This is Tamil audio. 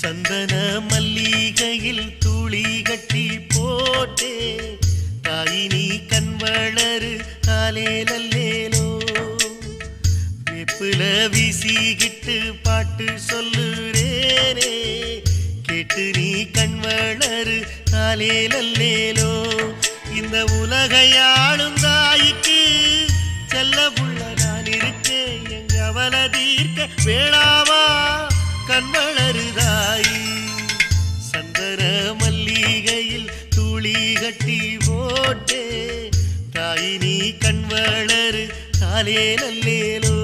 சந்தன மல்லிகையில் துளி கட்டி போட்டே தாயினி கண் வளரு காலேலல்லேலோ வெப்புல வீசிக்கிட்டு பாட்டு சொல்லுறேனே கேட்டு நீ கண் வளரு காலேலல்லேலோ இந்த உலகையாளும் தாய்க்கு செல்ல புள்ள நான் இருக்கேன் என் கவலை தீர்க்க வேளாவா? கண் வளருதா? தாயி மல்லிகையில் துளி கட்டி போட்டே தாய் நீ கண் வளரு காலே நல்லேலோ